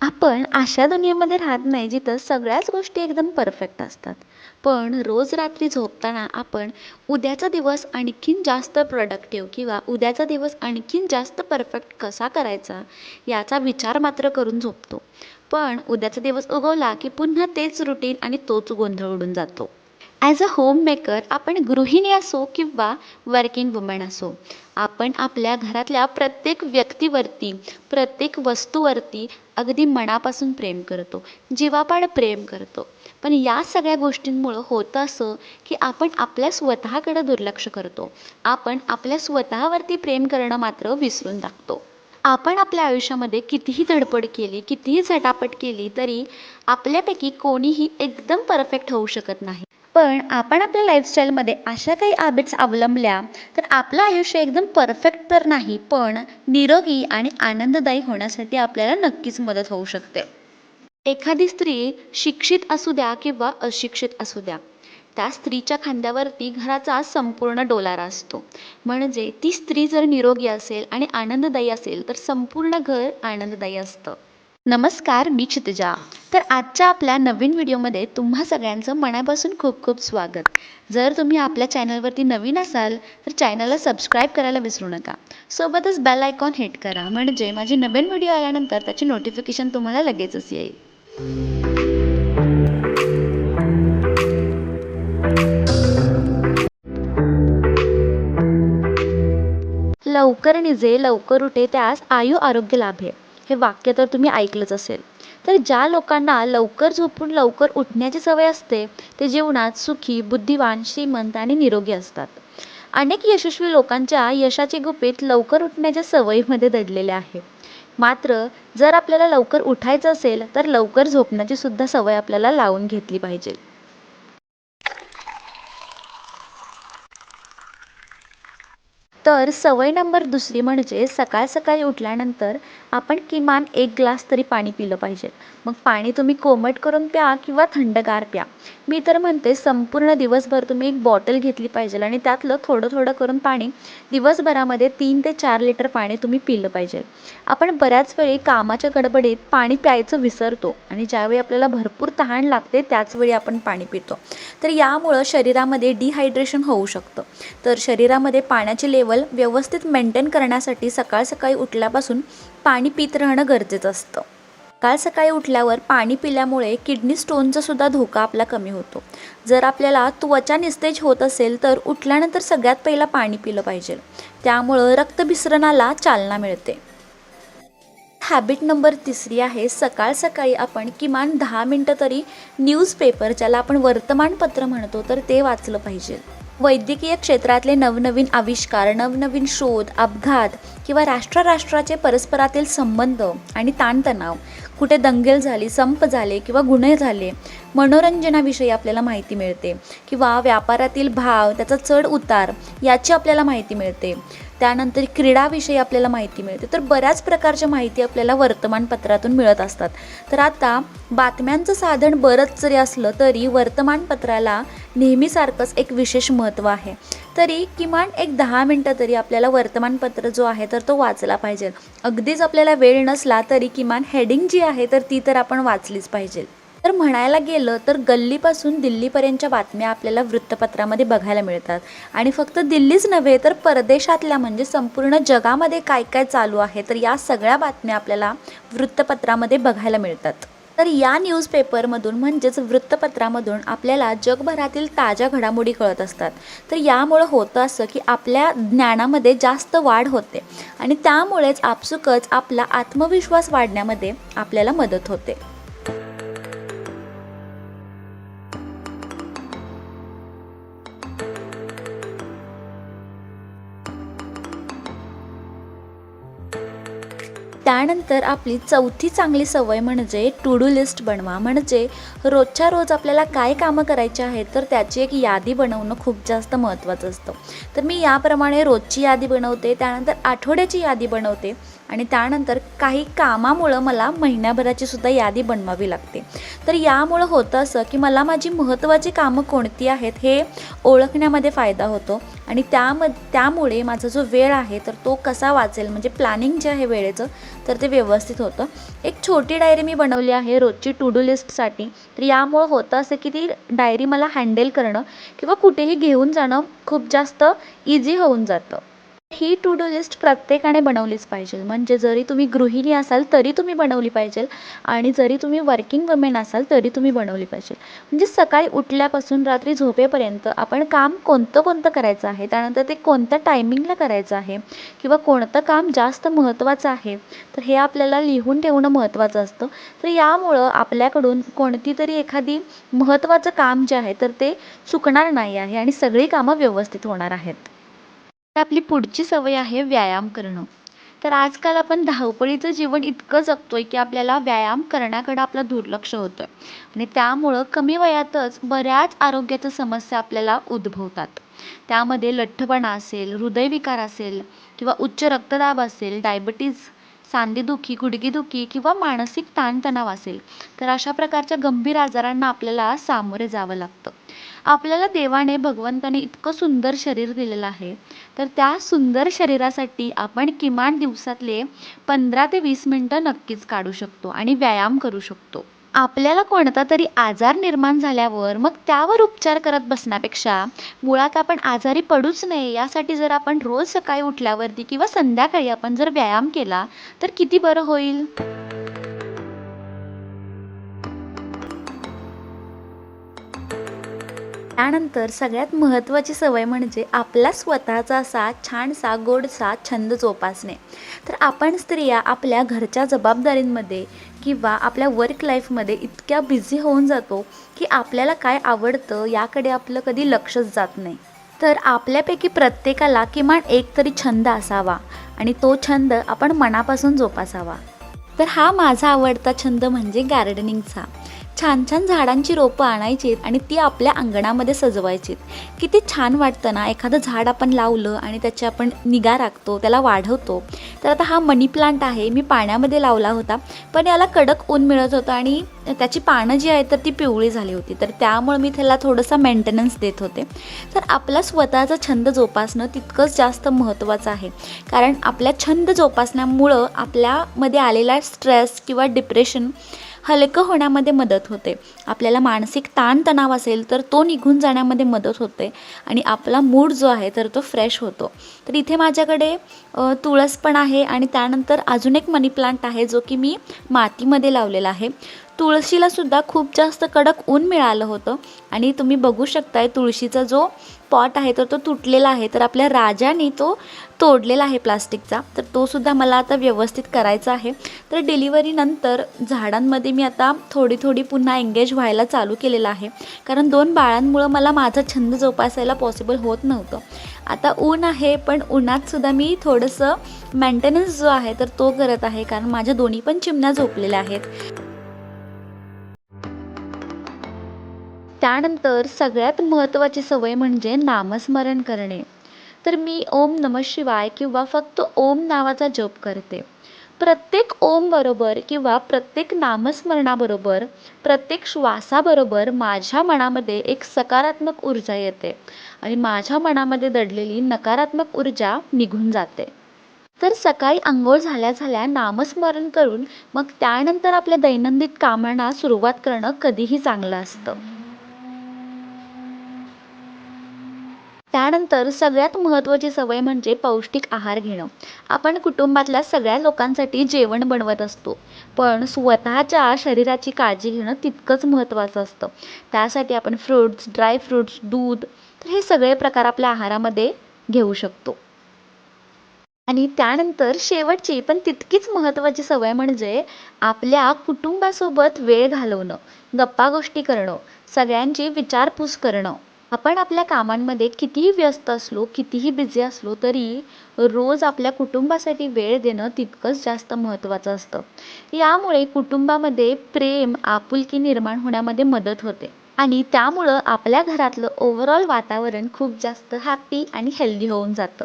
आपण अशा दुनियेमध्ये राहत नाही जिथं सगळ्याच गोष्टी एकदम परफेक्ट असतात. पण रोज रात्री झोपताना आपण उद्याचा दिवस आणखीन जास्त प्रोडक्टिव्ह किंवा उद्याचा दिवस आणखीन जास्त परफेक्ट कसा करायचा याचा विचार मात्र करून झोपतो. पण उद्याचा दिवस उगवला की पुन्हा तेच रुटीन आणि तोच गोंधळ उडून जातो. ॲज अ होममेकर आपण गृहिणी असो किंवा वर्किंग वुमन असो आपण आपल्या घरातल्या प्रत्येक व्यक्तीवरती प्रत्येक वस्तूवरती अगदी मनापासून प्रेम करतो जीवापाड प्रेम करतो. पण या सगळ्या गोष्टींमुळं होतं असं की आपण आपल्या स्वतःकडं दुर्लक्ष करतो. आपण आपल्या स्वतःवरती प्रेम करणं मात्र विसरून टाकतो. आपण आपल्या आयुष्यामध्ये कितीही धडपड केली कितीही झटापट केली तरी आपल्यापैकी कोणीही एकदम परफेक्ट होऊ शकत नाही. पण आपण आपल्या लाईफस्टाईलमध्ये अशा काही हॅबिट्स अवलंबल्या तर आपलं आयुष्य एकदम परफेक्ट तर नाही पण निरोगी आणि आनंददायी होण्यासाठी आपल्याला नक्कीच मदत होऊ शकते. एखादी स्त्री शिक्षित असू द्या किंवा अशिक्षित असू द्या त्या स्त्रीच्या खांद्यावरती घराचा संपूर्ण डोलारा असतो. म्हणजे ती स्त्री जर निरोगी असेल आणि आनंददायी असेल तर संपूर्ण घर आनंददायी असतं. नमस्कार मी क्षितिजा तर आजच्या आपल्या नवीन व्हिडिओमध्ये तुम्हा सगळ्यांचं मनापासून खूप खूप स्वागत. जर तुम्ही आपल्या चॅनलवरती नवीन असाल तर चॅनलला सबस्क्राईब करायला विसरू नका. सोबतच बेल आयकॉन हिट करा. म्हणजे माझी नवीन व्हिडिओ आल्यानंतर त्याची नोटिफिकेशन तुम्हाला लगेचच येईल. लवकर निजे लवकर उठे त्यास आयु आरोग्य लाभे. हे वाक्य तर तुम्ही ऐकलंच असेल. तर ज्या लोकांना लवकर झोपून लवकर उठण्याची सवय असते ते जीवनात सुखी बुद्धिवान श्रीमंत आणि निरोगी असतात. अनेक यशस्वी लोकांच्या यशाचे गुपित लवकर उठण्याच्या सवयीमध्ये दडलेले आहे. मात्र जर आपल्याला लवकर उठायचं असेल तर लवकर झोपण्याची सुद्धा सवय आपल्याला लावून घेतली पाहिजे. तर सवय नंबर दुसरी म्हणजे सकाळ सकाळी उठल्यानंतर आपण किमान एक ग्लास तरी पाणी पिलं पाहिजे. मग पाणी तुम्ही कोमट करून प्या किंवा थंडगार प्या. मी तर म्हणते संपूर्ण दिवसभर तुम्ही एक बॉटल घेतली पाहिजे आणि त्यातलं थोडं थोडं करून पाणी दिवसभरामध्ये तीन ते चार लिटर पाणी तुम्ही पिलं पाहिजे. आपण बऱ्याच वेळी कामाच्या गडबडीत पाणी प्यायचं विसरतो आणि ज्यावेळी आपल्याला भरपूर तहान लागते त्याचवेळी आपण पाणी पितो. तर यामुळं शरीरामध्ये डिहायड्रेशन होऊ शकतं. तर शरीरामध्ये पाण्याचे लेवल व्यवस्थित मेंटेन करण्यासाठी सकाळ सकाळी उठल्यापासून पाणी पित राहणं गरजेचं असतं. सकाळ सकाळी उठल्यावर पाणी पिल्यामुळे किडनी स्टोनचा सुद्धा धोका आपला कमी होतो. जर आपल्याला त्वचा निस्तेज होत असेल तर उठल्यानंतर सगळ्यात पहिला पाणी पिलं पाहिजे. त्यामुळं रक्तभिसरणाला चालना मिळते. हॅबिट नंबर तिसरी आहे सकाळ सकाळी आपण किमान दहा मिनटं तरी न्यूजपेपर ज्याला आपण वर्तमानपत्र म्हणतो तर ते वाचलं पाहिजे. वैद्यकीय क्षेत्रातले नवनवीन आविष्कार नवनवीन शोध अपघात किंवा राष्ट्राराष्ट्राचे परस्परातील संबंध आणि ताणतणाव कुठे दंगेल झाली संप झाले किंवा गुन्हे झाले मनोरंजनाविषयी आपल्याला माहिती मिळते किंवा व्यापारातील भाव त्याचा चढ उतार याची आपल्याला माहिती मिळते. त्यानंतर क्रीडाविषयी आपल्याला माहिती मिळते. तर बऱ्याच प्रकारच्या माहिती आपल्याला वर्तमानपत्रातून मिळत असतात. तर आता बातम्यांचं साधन बरंच जरी असलं तरी वर्तमानपत्राला नेहमीसारखंच एक विशेष महत्त्व आहे. तरी किमान एक दहा मिनटं तरी आपल्याला वर्तमानपत्र जो आहे तर तो वाचला पाहिजे. अगदीच आपल्याला वेळ नसला तरी किमान हेडिंग जी आहे तर ती तर आपण वाचलीच पाहिजे. तर म्हणायला गेलं तर गल्लीपासून दिल्लीपर्यंतच्या बातम्या आपल्याला वृत्तपत्रामध्ये बघायला मिळतात. आणि फक्त दिल्लीच नव्हे तर परदेशातल्या म्हणजे संपूर्ण जगामध्ये काय काय चालू आहे तर या सगळ्या बातम्या आपल्याला वृत्तपत्रामध्ये बघायला मिळतात. तर या न्यूजपेपरमधून म्हणजेच वृत्तपत्रामधून आपल्याला जगभरातील ताज्या घडामोडी कळत असतात. तर यामुळं होतं असं की आपल्या ज्ञानामध्ये जास्त वाढ होते आणि त्यामुळेच आपसुकच आपला आत्मविश्वास वाढण्यामध्ये आपल्याला मदत होते. त्यानंतर आपली चौथी चांगली सवय म्हणजे टू डू लिस्ट बनवा. म्हणजे रोजच्या रोज आपल्याला काय कामं करायची आहेत तर त्याची एक यादी बनवणं खूप जास्त महत्त्वाचं असतं. तर मी याप्रमाणे रोजची यादी बनवते त्यानंतर आठवड्याची यादी बनवते. आणि त्यानंतर काही कामामुळं मला महिन्याभराची सुद्धा यादी बनवावी लागते. तर यामुळं होतं असं की मला माझी महत्त्वाची कामं कोणती आहेत हे ओळखण्यामध्ये फायदा होतो. आणि त्याम त्यामुळे माझा जो वेळ आहे तर तो कसा वाचेल म्हणजे प्लॅनिंग जे आहे वेळेचं तर ते व्यवस्थित होतं. एक छोटी डायरी मी बनवली आहे रोजची टू डू लिस्टसाठी. तर यामुळं होतं असं की ती डायरी मला हँडल करणं किंवा कुठेही घेऊन जाणं खूप जास्त इझी होऊन जातं. ही टू डू लिस्ट प्रत्येकाने बनवलीच पाहिजे. म्हणजे जरी तुम्ही गृहिणी असाल तरी तुम्ही बनवली पाहिजे. आणि जरी तुम्ही वर्किंग वुमेन असाल तरी तुम्ही बनवली पाहिजे. म्हणजे सकाळी उठल्यापासून रात्री झोपेपर्यंत आपण काम कोणतं कोणतं करायचं आहे त्यानंतर ते कोणत्या टायमिंगला करायचं आहे किंवा कोणतं काम जास्त महत्त्वाचं आहे तर हे आपल्याला लिहून ठेवणं महत्त्वाचं असतं. तर यामुळं आपल्याकडून कोणती तरी एखादी महत्त्वाचं काम जे आहे तर ते चुकणार नाही आहे आणि सगळी कामं व्यवस्थित होणार आहेत. तर आपली पुढची सवय आहे व्यायाम करणं. तर आजकाल आपण धावपळीचं जीवन इतकं जगतो आहे की आपल्याला व्यायाम करण्याकडं आपलं दुर्लक्ष होतं आहे आणि त्यामुळं कमी वयातच बऱ्याच आरोग्याच्या समस्या आपल्याला उद्भवतात. त्यामध्ये लठ्ठपणा असेल हृदयविकार असेल किंवा उच्च रक्तदाब असेल डायबिटीज सांधेदुखी गुडघेदुखी किंवा मानसिक ताणतणाव असेल तर अशा प्रकारच्या गंभीर आजारांना आपल्याला सामोरे जावं लागतं. आपल्याला देवाने भगवंताने इतकं सुंदर शरीर दिलेलं आहे. तर त्या सुंदर शरीरासाठी आपण किमान दिवसातले पंधरा ते वीस मिनटं नक्कीच काढू शकतो आणि व्यायाम करू शकतो. आपल्याला कोणता तरी आजार निर्माण झाल्यावर मग त्यावर उपचार करत बसण्यापेक्षा मुळात आपण आजारी पडूच नये यासाठी जर आपण रोज सकाळी उठल्यावरती किंवा संध्याकाळी आपण जर व्यायाम केला तर किती बरं होईल? त्यानंतर सगळ्यात महत्त्वाची सवय म्हणजे आपला स्वतःचा असा छानसा गोडसा छंद जोपासणे. तर आपण स्त्रिया आपल्या घरच्या जबाबदारींमध्ये किंवा आपल्या वर्क लाईफमध्ये इतक्या बिझी होऊन जातो की आपल्याला काय आवडतं याकडे आपलं कधी लक्षच जात नाही. तर आपल्यापैकी प्रत्येकाला किमान एक तरी छंद असावा आणि तो छंद आपण मनापासून जोपासावा. तर हा माझा आवडता छंद म्हणजे गार्डनिंगचा छान छान झाडांची रोपं आणायची आणि ती आपल्या अंगणामध्ये सजवायची किती छान वाटतं ना एखादं झाड आपण लावलं आणि त्याची आपण निगा राखतो त्याला वाढवतो. तर आता हा मनी प्लांट आहे मी पाण्यामध्ये लावला होता पण याला कडक ऊन मिळत होतं आणि त्याची पानं जी आहेत तर ती पिवळी झाली होती. तर त्यामुळे मी त्याला थोडंसं मेंटेनन्स देत होते. तर आपला स्वतःचा छंद जोपासणं तितकंच जास्त महत्त्वाचं आहे. कारण आपल्या छंद जोपासण्यामुळं आपल्यामध्ये आलेला स्ट्रेस किंवा डिप्रेशन हलकं होण्यामध्ये मदत होते. आपल्याला मानसिक ताणतणाव असेल तर तो निघून जाण्यामध्ये मदत होते आणि आपला मूड जो आहे तर तो फ्रेश होतो. तर इथे माझ्याकडे तुळस पण आहे आणि त्यानंतर अजून एक मनी प्लांट आहे जो की मी मातीमध्ये लावलेला आहे. तुळशीला सुद्धा खूप जास्त कडक ऊन मिळालं होतं. आणि तुम्ही बघू शकताय तुळशीचा जो पॉट आहे तर तो तुटलेला आहे. तर आपल्या राजाने तो तोडलेला आहे प्लास्टिकचा. तर तो सुद्धा मला आता व्यवस्थित करायचा आहे. तर डिलिव्हरीनंतर झाडांमध्ये मी आता थोडी थोडी पुन्हा एंगेज व्हायला चालू केलेलं आहे. कारण दोन बाळांमुळं मला माझा छंद जोपासायला पॉसिबल होत नव्हतं. आता ऊन आहे पण उन्हातसुद्धा मी थोडंसं मेंटेनन्स जो आहे तर तो करत आहे. कारण माझ्या दोन्ही पण चिमण्या झोपलेल्या आहेत. त्यानंतर सगळ्यात महत्त्वाची सवय म्हणजे नामस्मरण करणे. तर मी ओम नम शिवाय किंवा फक्त ओम नावाचा जप करते. प्रत्येक ओम बरोबर किंवा प्रत्येक नामस्मरणाबरोबर प्रत्येक श्वासाबरोबर माझ्या मनामध्ये एक सकारात्मक ऊर्जा येते आणि माझ्या मनामध्ये दडलेली नकारात्मक ऊर्जा निघून जाते. तर सकाळी आंघोळ झाल्या झाल्या नामस्मरण करून मग त्यानंतर आपल्या दैनंदिन कामांना सुरुवात करणं कधीही चांगलं असतं. त्यानंतर सगळ्यात महत्त्वाची सवय म्हणजे पौष्टिक आहार घेणं. आपण कुटुंबातल्या सगळ्या लोकांसाठी जेवण बनवत असतो. पण स्वतःच्या शरीराची काळजी घेणं तितकंच महत्त्वाचं असतं. त्यासाठी आपण फ्रूट्स ड्राय फ्रूट्स दूध तर हे सगळे प्रकार आपल्या आहारामध्ये घेऊ शकतो. आणि त्यानंतर शेवटची पण तितकीच महत्त्वाची सवय म्हणजे आपल्या कुटुंबासोबत वेळ घालवणं गप्पा गोष्टी करणं सगळ्यांची विचारपूस करणं. आपण आपल्या कामांमध्ये कितीही व्यस्त असलो कितीही बिझी असलो तरी रोज आपल्या कुटुंबासाठी वेळ देणं तितकंच जास्त महत्त्वाचं असतं. यामुळे कुटुंबामध्ये प्रेम आपुलकी निर्माण होण्यामध्ये मदत होते. आणि त्यामुळं आपल्या घरातलं ओव्हरऑल वातावरण खूप जास्त हॅप्पी आणि हेल्दी होऊन जातं.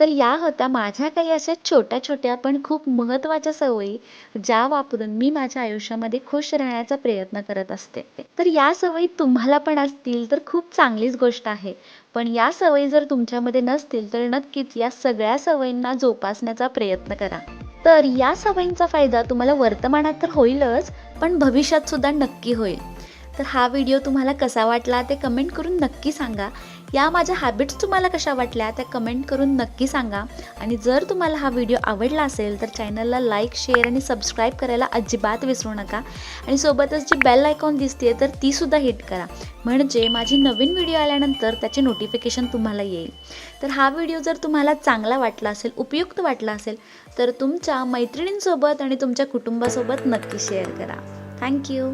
तर या होत्या माझ्या काही अशा छोट्या छोट्या पण खूप महत्त्वाच्या सवयी ज्या वापरून मी माझ्या आयुष्यामध्ये खुश राहण्याचा प्रयत्न करत असते. तर या सवयी तुम्हाला पण असतील तर खूप चांगलीच गोष्ट आहे. पण या सवयी जर तुमच्यामध्ये नसतील तर नक्कीच या सगळ्या सवयींना जोपासण्याचा प्रयत्न करा. तर या सवयींचा फायदा तुम्हाला वर्तमानात तर होईलच पण भविष्यात सुद्धा नक्की होईल. तर हा व्हिडिओ तुम्हाला कसा वाटला ते कमेंट करून नक्की सांगा. या माझ्या हॅबिट्स तुम्हाला कशा वाटल्या त्या कमेंट करून नक्की सांगा. आणि जर तुम्हाला हा व्हिडिओ आवडला असेल तर चॅनलला लाईक शेअर आणि सबस्क्राईब करायला अजिबात विसरू नका. आणि सोबतच जी बेल आयकॉन दिसते तर तीसुद्धा हिट करा. म्हणजे माझी नवीन व्हिडिओ आल्यानंतर त्याचे नोटिफिकेशन तुम्हाला येईल. तर हा व्हिडिओ जर तुम्हाला चांगला वाटला असेल उपयुक्त वाटला असेल तर तुमच्या मैत्रिणींसोबत आणि तुमच्या कुटुंबासोबत नक्की शेअर करा. थँक्यू